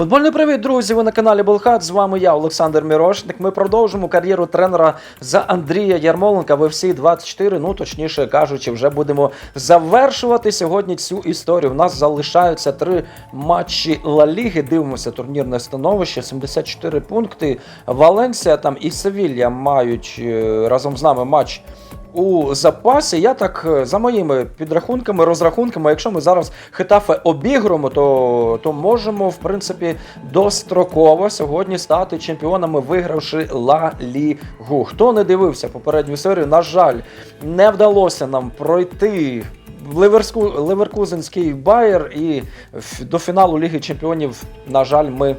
Футбольний привіт, друзі! Ви на каналі Болхат. З вами я, Олександр Мірошник. Ми продовжимо кар'єру тренера за Андрія Ярмоленка. Ви всі 24, ну точніше кажучи, вже будемо завершувати сьогодні цю історію. У нас залишаються три матчі Ла Ліги. Дивимося турнірне становище. 74 пункти. Валенсія там і Севілья мають е, разом з нами матч у запасі. Я так е, за моїми підрахунками, розрахунками, якщо ми зараз Хетафе обіграємо, то, то можемо в принципі достроково сьогодні стати чемпіонами, вигравши Ла Лігу. Хто не дивився попередню серію, на жаль, не вдалося нам пройти. Ливерську, Ливеркузенський Байер і до фіналу Ліги Чемпіонів, на жаль, ми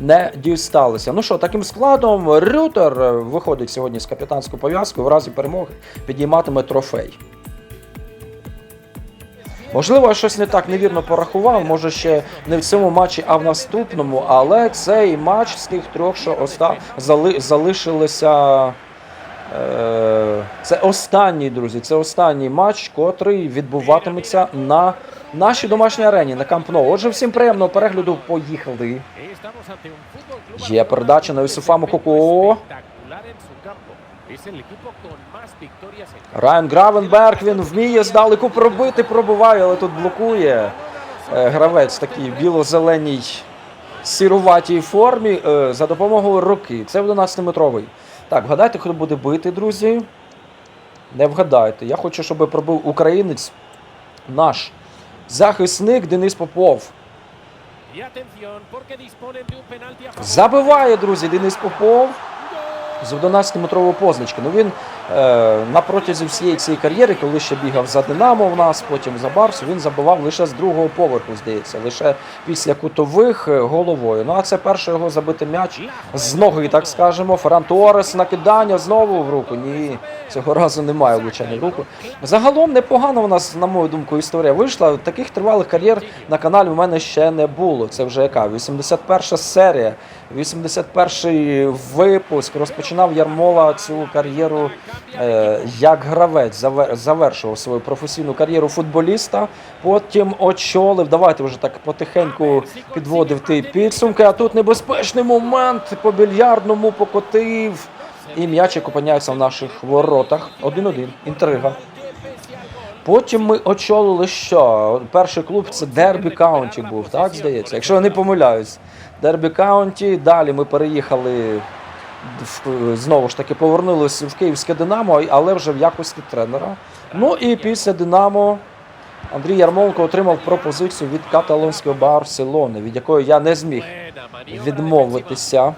не дісталися. Ну що, таким складом Рютер виходить сьогодні з капітанською пов'язкою, в разі перемоги підійматиме трофей. Можливо, я щось не так невірно порахував, може ще не в цьому матчі, а в наступному, але цей матч з тих трьох, що оста... зали... залишилися. Е, Це останній, друзі, це останній матч, котрий відбуватиметься на нашій домашній арені на Камп Ноу. Отже, всім приємного перегляду. Поїхали. Є передача на Юсуфа Мококо. Райан Гравенберг він вміє здалеку пробити, пробиває, але тут блокує е, гравець такий біло-зеленій сіруватій формі е, за допомогою руки. Це 11-метровий. Так, вгадайте, хто буде бити, друзі. Не вгадайте. Я хочу, щоб пробив українець наш захисник Денис Попов. Забиває, друзі, Денис Попов з 11-метрової позначки. Ну він на протязі всієї цієї кар'єри, коли ще бігав за Динамо в нас, потім за Барсу, він забивав лише з другого поверху, здається, лише після кутових е, головою. Ну а це перший його забитий м'яч з ноги, так скажемо. Ферран накидання знову в руку. Ні, цього разу немає влучання руку. Загалом непогано у нас, на мою думку, історія вийшла. Таких тривалих кар'єр на каналі в мене ще не було. Це вже яка? 81 серія, 81 випуск. Розпочинав Ярмола цю кар'єру е, як гравець, завер- завершував свою професійну кар'єру футболіста. Потім очолив. Давайте вже так потихеньку підводив ті підсумки. А тут небезпечний момент по більярдному покотив. І м'ячик опиняється в наших воротах. 1-1. Інтрига. Потім ми очолили що? Перший клуб це Дербі Каунті був, так здається? Якщо я не помиляюсь. Дербі Каунті. Далі ми переїхали знову ж таки повернулися в Київське Динамо, але вже в якості тренера. Ну і після Динамо Андрій Ярмоленко отримав пропозицію від каталонської Барселони, від якої я не зміг відмовитися.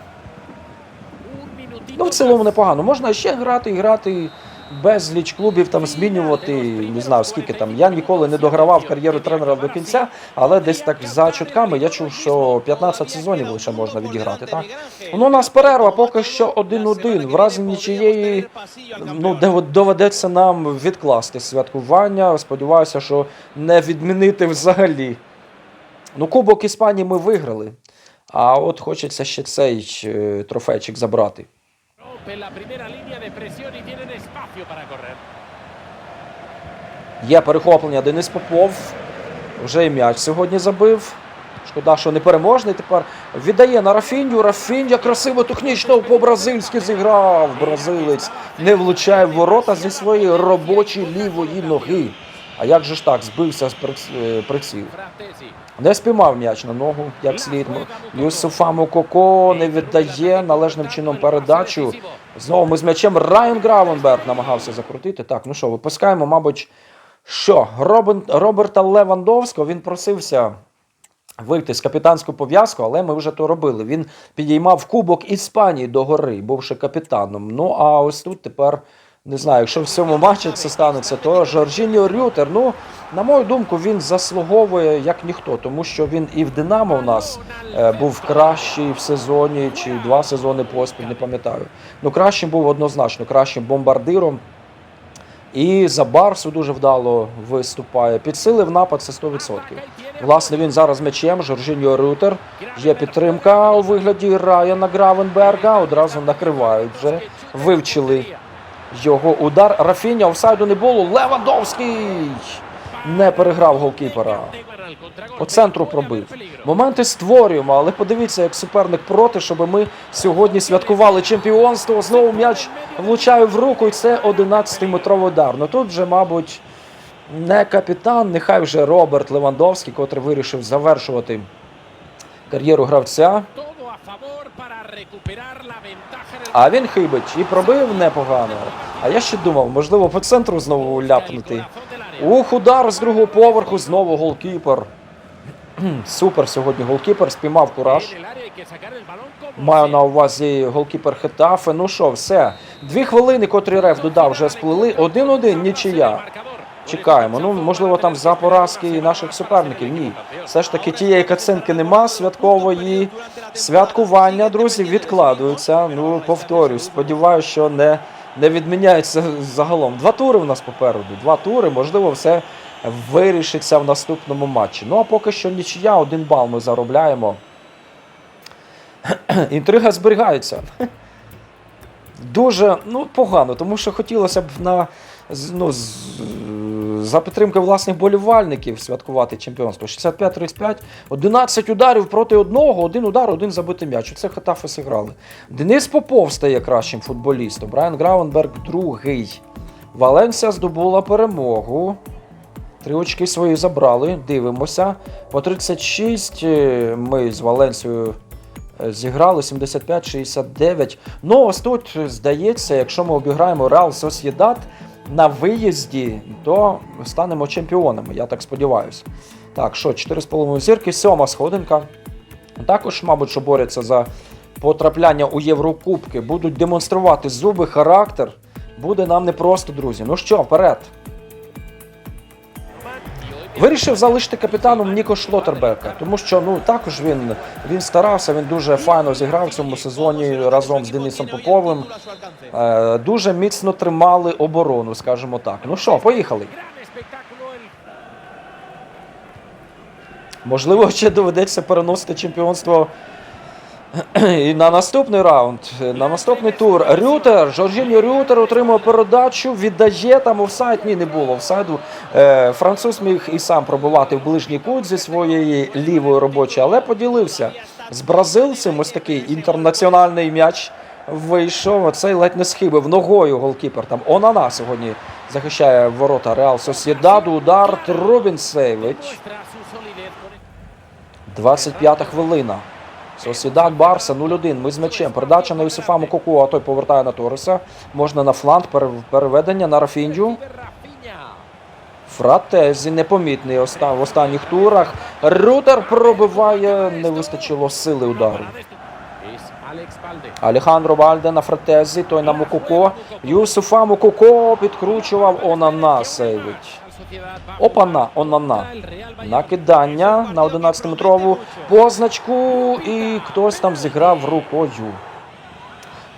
Ну, в цілому непогано. Можна ще грати і грати безліч клубів, там змінювати, не знаю скільки там. Я ніколи не догравав кар'єру тренера до кінця, але десь так за чутками я чув, що 15 сезонів лише можна відіграти. Так? Ну, у нас перерва поки що 1-1. В разі нічиєї ну, де- доведеться нам відкласти святкування. Сподіваюся, що не відмінити взагалі. Ну, Кубок Іспанії ми виграли. А от хочеться ще цей е, трофейчик забрати. Є перехоплення Денис Попов. Вже і м'яч сьогодні забив. Шкода, що непереможний. Тепер віддає на Рафіню. Рафіння красиво технічно по-бразильськи зіграв. Бразилець не влучає в ворота зі своєї робочої лівої ноги. А як же ж так? Збився з приц- е. Не спіймав м'яч на ногу, як слід. Юсуфа Мококо не віддає належним чином передачу. Знову ми з м'ячем Райан Гравенберг намагався закрутити. Так, ну що, випускаємо, мабуть, що Робин, Роберта Левандовського він просився вийти з капітанською пов'язкою, але ми вже то робили. Він підіймав Кубок Іспанії до гори, бувши капітаном. Ну а ось тут тепер. Не знаю, якщо в цьому матчі це станеться, то Жоржіньо Рютер, ну, на мою думку, він заслуговує як ніхто, тому що він і в Динамо у нас е, був кращий в сезоні, чи два сезони поспіль, не пам'ятаю. Ну, кращим був однозначно, кращим бомбардиром. І за Барсу дуже вдало виступає. Підсилив напад це 100%. Власне, він зараз з м'ячем, Жоржіньо Рютер. Є підтримка у вигляді Райана Гравенберга. Одразу накривають вже. Вивчили його удар. Рафіня офсайду не було. Левандовський! не переграв голкіпера. По центру пробив. Моменти створюємо, але подивіться, як суперник проти, щоб ми сьогодні святкували чемпіонство. Знову м'яч влучає в руку, і це 11-метровий удар. Ну тут вже, мабуть, не капітан, нехай вже Роберт Левандовський, котрий вирішив завершувати кар'єру гравця. А він хибить і пробив непогано. А я ще думав, можливо, по центру знову ляпнути. Ух, удар з другого поверху, знову голкіпер. Супер сьогодні голкіпер, спіймав кураж. Маю на увазі голкіпер Хетафе. Ну що, все. Дві хвилини, котрі реф додав, вже сплили. Один-один, нічия. Чекаємо. Ну, можливо, там за поразки наших суперників. Ні. Все ж таки тієї кацинки нема святкової. Святкування, друзі, відкладуються. Ну, повторюсь, сподіваюся, що не, не відміняється загалом. Два тури в нас попереду. Два тури, можливо, все вирішиться в наступному матчі. Ну а поки що нічия, один бал ми заробляємо. Інтрига зберігається. Дуже ну, погано, тому що хотілося б на, ну, за підтримки власних болівальників святкувати чемпіонство. 65-35, 11 ударів проти одного, один удар, один забитий м'яч. Це Хатафи зіграли. Денис Попов стає кращим футболістом. Брайан Граунберг другий. Валенсія здобула перемогу. Три очки свої забрали. Дивимося. По 36 е, ми з Валенсією е, зіграли 75-69. Ну, ось тут здається, якщо ми обіграємо Реал Сосєдат на виїзді, то станемо чемпіонами. Я так сподіваюся. Так, що, 4,5 зірки, сьома сходинка. Також, мабуть, що борються за потрапляння у Єврокубки, будуть демонструвати зуби, характер. Буде нам непросто, друзі. Ну що, вперед. Вирішив залишити капітаном Ніко Шлотербека, тому що ну також він, він старався, він дуже файно зіграв в цьому сезоні разом з Денисом Поповим. Е, дуже міцно тримали оборону, скажімо так. Ну що, поїхали. Можливо, ще доведеться переносити чемпіонство і на наступний раунд, на наступний тур. Рютер, Жоржіньо Рютер отримує передачу, віддає там офсайд. Ні, не було офсайду. Е, француз міг і сам пробувати в ближній кут зі своєї лівої робочої, але поділився з бразильцем. Ось такий інтернаціональний м'яч вийшов. Оцей ледь не схибив ногою голкіпер. Там Онана сьогодні захищає ворота Реал Сосєдаду. Удар Трубін сейвить. 25-та хвилина. Сосідат Барса 0-1. Ми з м'ячем. Передача на Юсифа Мукоку, а той повертає на Торреса. Можна на фланг. Переведення на Рафінджу. Фратезі непомітний в останніх турах. Рутер пробиває. Не вистачило сили удару. Алехандро Вальде на Фратезі, той на Мукоко. Юсифа Мукоко підкручував Онана сейвить. Опана, Онана. Накидання на 11-метрову позначку, і хтось там зіграв рукою.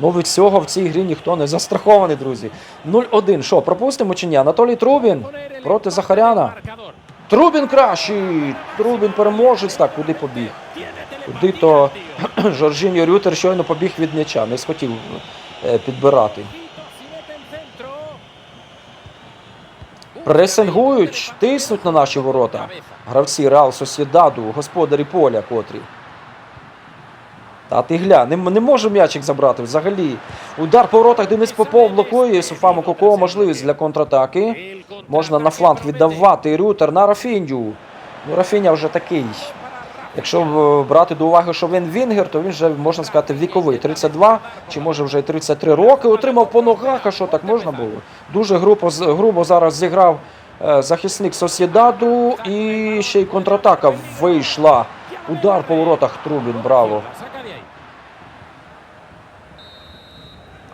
Ну, від цього в цій грі ніхто не застрахований, друзі. 0-1. Що, пропустимо чи ні? Анатолій Трубін проти Захаряна. Трубін кращий! Трубін переможець. Так, куди побіг? Куди то Жоржіньо Рютер щойно побіг від м'яча, не схотів е, підбирати. Пресингують, тиснуть на наші ворота. Гравці Реал Сосідаду, господарі поля котрі. Та ти гля, не, не може м'ячик забрати взагалі. Удар по воротах Денис Попов блокує Суфаму Коко, можливість для контратаки. Можна на фланг віддавати Рютер на Рафіндю. Ну, Рафіня вже такий. Якщо е, брати до уваги, що він Вінгер, то він вже можна сказати віковий. 32 чи може вже й 33 роки. Отримав по ногах, а що так можна було? Дуже грубо, грубо зараз зіграв е, захисник Сосєдаду і ще й контратака вийшла. Удар по воротах Трубін, браво.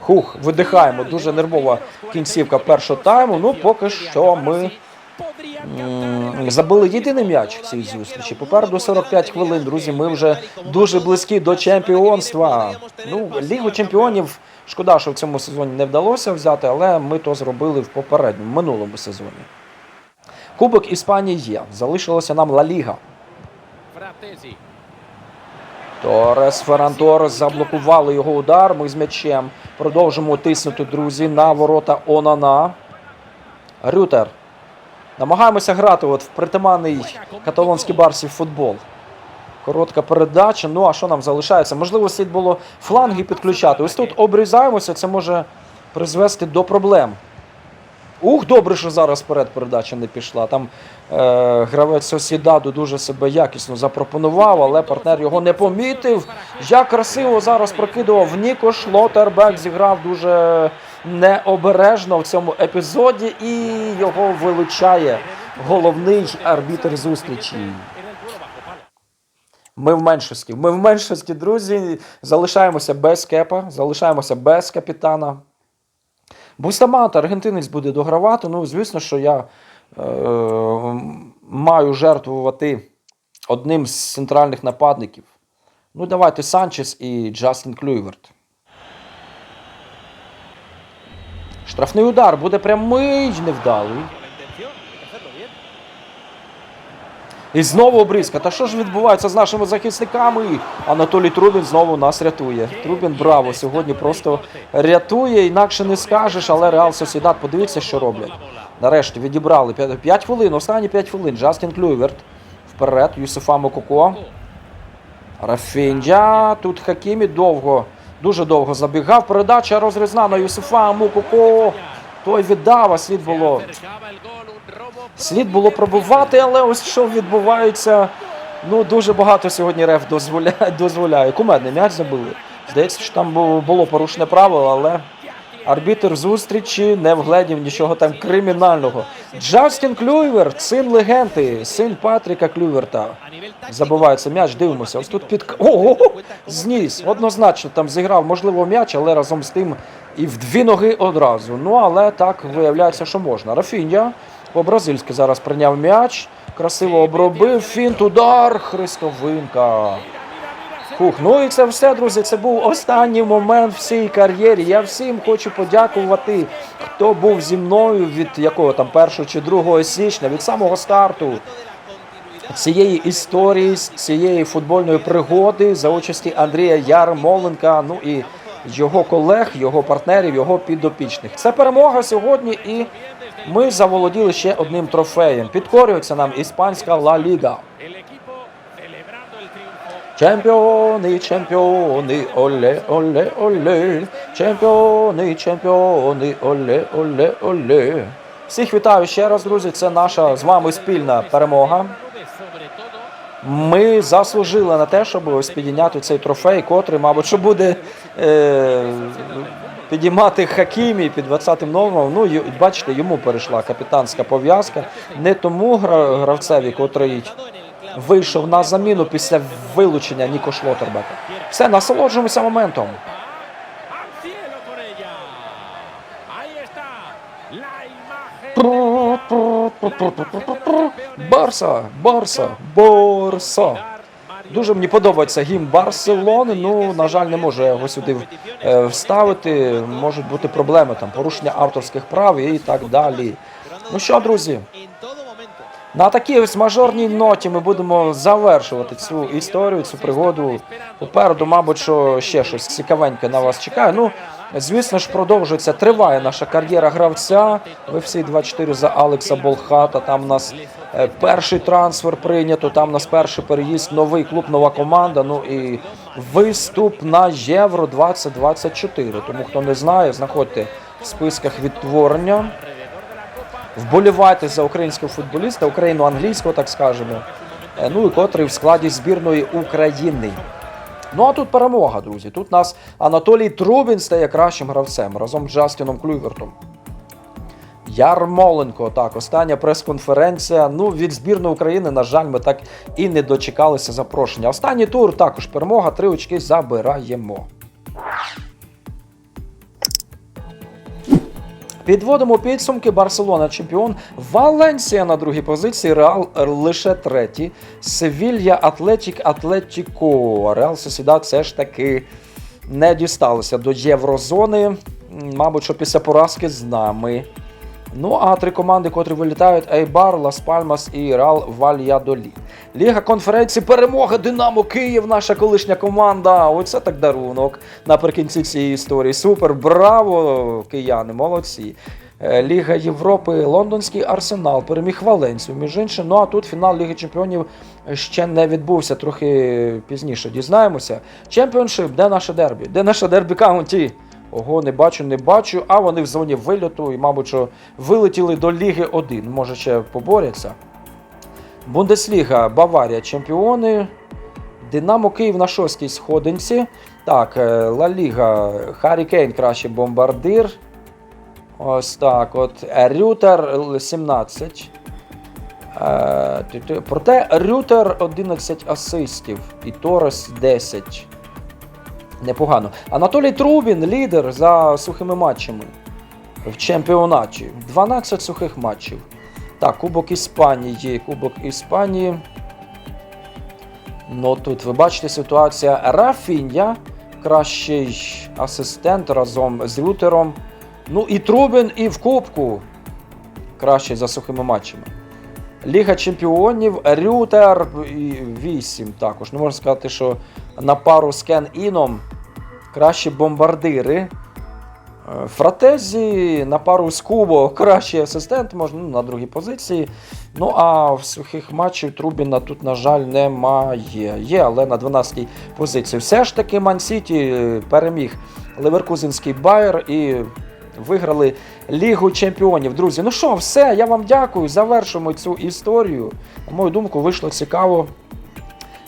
Хух, видихаємо. Дуже нервова кінцівка першого тайму. Ну, поки що ми забили єдиний м'яч в цій зустрічі. Попереду 45 хвилин, друзі. Ми вже дуже близькі до чемпіонства. Ну, Лігу чемпіонів. Шкода, що в цьому сезоні не вдалося взяти, але ми то зробили в попередньому минулому сезоні. Кубок Іспанії є. Залишилася нам Ла Ліга. Торес Ферран Торес заблокували його удар. Ми з м'ячем продовжимо тиснути, друзі, на ворота Онана. Рютер. Намагаємося грати от в притаманний каталонський барсі футбол. Коротка передача. Ну а що нам залишається? Можливо, слід було фланги підключати. Ось тут обрізаємося, це може призвести до проблем. Ух, добре, що зараз вперед передача не пішла. Там е, гравець Сосідаду дуже себе якісно запропонував, але партнер його не помітив. Як красиво зараз прокидував Ніко Шлотербек, зіграв дуже необережно в цьому епізоді і його вилучає головний арбітр зустрічі. Ми в меншості. Ми в меншості, друзі. Залишаємося без кепа, залишаємося без капітана. Бустамата, аргентинець буде догравати. Ну, звісно, що я е, маю жертвувати одним з центральних нападників. Ну, давайте Санчес і Джастін Клюйверт. Штрафний удар буде прямий, невдалий. І знову обрізка. Та що ж відбувається з нашими захисниками? Анатолій Трубін знову нас рятує. Трубін браво! Сьогодні просто рятує, інакше не скажеш, але Реал Сосідат, подивіться, що роблять. Нарешті відібрали 5 хвилин, останні 5 хвилин. Джастін Клюйверт. Вперед, Юсифа Мококо. Рафінджа. Тут Хакімі довго, дуже довго забігав. Передача розрізна на Юсифа Мококо. Той віддав, а слід було Слід було пробувати, але ось що відбувається. Ну, дуже багато сьогодні реф дозволяє. дозволяє. Кумедний м'яч забили. Здається, що там було порушене правило, але арбітр зустрічі не вгледів нічого там кримінального. Джастін Клюйвер, син легенди, син Патріка Клюйверта. Забувається м'яч, дивимося. Ось тут під. Ого! Зніс. Однозначно там зіграв, можливо, м'яч, але разом з тим і в дві ноги одразу. Ну, але так виявляється, що можна. Рафінья по-бразильськи зараз прийняв м'яч. Красиво обробив. Фінт, удар, Христовинка. Хух, ну і це все, друзі. Це був останній момент в цій кар'єрі. Я всім хочу подякувати, хто був зі мною від якого там 1 чи 2 січня, від самого старту цієї історії, цієї футбольної пригоди за участі Андрія Ярмоленка. Ну і його колег, його партнерів, його підопічних. Це перемога сьогодні, і ми заволоділи ще одним трофеєм. Підкорюється нам іспанська Ла Ліга. Чемпіони, чемпіони, оле, оле, оле. Чемпіони, чемпіони, оле, оле, оле. Всіх вітаю ще раз, друзі. Це наша з вами спільна перемога. Ми заслужили на те, щоб ось підійняти цей трофей, котрий, мабуть, що буде е, підіймати Хакімі під 20-м номером. Ну, бачите, йому перейшла капітанська пов'язка. Не тому гра- гравцеві, котрий вийшов на заміну після вилучення Ніко Шлотербека. Все, насолоджуємося моментом. Барса, Барса, Борса. Дуже мені подобається гімн Барселони. Ну, на жаль, не можу його сюди е, вставити. Можуть бути проблеми там, порушення авторських прав і так далі. Ну що, друзі, на такій ось мажорній ноті ми будемо завершувати цю історію, цю пригоду. Попереду, мабуть, що ще щось цікавеньке на вас чекає. Ну, звісно ж, продовжується, триває наша кар'єра гравця. Ви всі 24 за Алекса Болхата. Там у нас е, перший трансфер прийнято, там у нас перший переїзд, новий клуб, нова команда. Ну і виступ на Євро 2024. Тому хто не знає, знаходьте в списках відтворення. Вболівайте за українського футболіста, україно-англійського, так скажемо. Е, Ну і котрий в складі збірної України. Ну а тут перемога, друзі. Тут нас Анатолій Трубін стає кращим гравцем разом з Джастіном Клювертом. Ярмоленко, так, остання прес-конференція. Ну, від збірної України, на жаль, ми так і не дочекалися запрошення. Останній тур також перемога, три очки забираємо. Підводимо підсумки. Барселона чемпіон. Валенсія на другій позиції. Реал лише третій. Севілья, Атлетік, Атлетіко. Реал Сосідат все ж таки не дісталося до Єврозони. Мабуть, що після поразки з нами. Ну а три команди, котрі вилітають: Ейбар, Лас Пальмас і Реал Вальядолі. Ліга конференції перемога Динамо Київ, наша колишня команда. Оце так дарунок наприкінці цієї історії. Супер, браво, кияни, молодці. Е, Ліга Європи, Лондонський Арсенал переміг Валенцію, між іншим. Ну а тут фінал Ліги Чемпіонів ще не відбувся, трохи пізніше дізнаємося. Чемпіоншип, де наше дербі? Де наше дербі каунті? Ого, не бачу, не бачу. А вони в зоні вильоту і, мабуть, що вилетіли до Ліги 1. Може, ще поборяться. Бундесліга, Баварія, чемпіони. Динамо Київ на шостій сходинці. Так, е, Ла Ліга, Харі Кейн кращий бомбардир. Ось так. От Е, Рютер 17. Е. Проте Рютер 11 асистів і Торес 10. Непогано. Анатолій Трубін лідер за сухими матчами в чемпіонаті. 12 сухих матчів. Так, Кубок Іспанії. Кубок Іспанії. Ну тут ви бачите ситуація Рафінья, кращий асистент разом з Рютером. Ну і Трубін, і в Кубку. Кращий за сухими матчами. Ліга Чемпіонів, Рютер 8 також. Ну, можна сказати, що на пару з Кен Іном кращі бомбардири. Е, Фратезі на пару з Кубо кращий асистент, можна ну, на другій позиції. Ну а в сухих матчів Трубіна тут, на жаль, немає. Є, але на 12-й позиції. Все ж таки Ман Сіті переміг Леверкузенський Байер і виграли Лігу Чемпіонів. Друзі, ну що, все, я вам дякую. Завершимо цю історію. На мою думку, вийшло цікаво.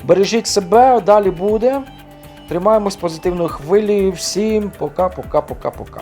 Бережіть себе, далі буде. Тримаємось позитивної хвилі. Всім пока, пока, пока, пока.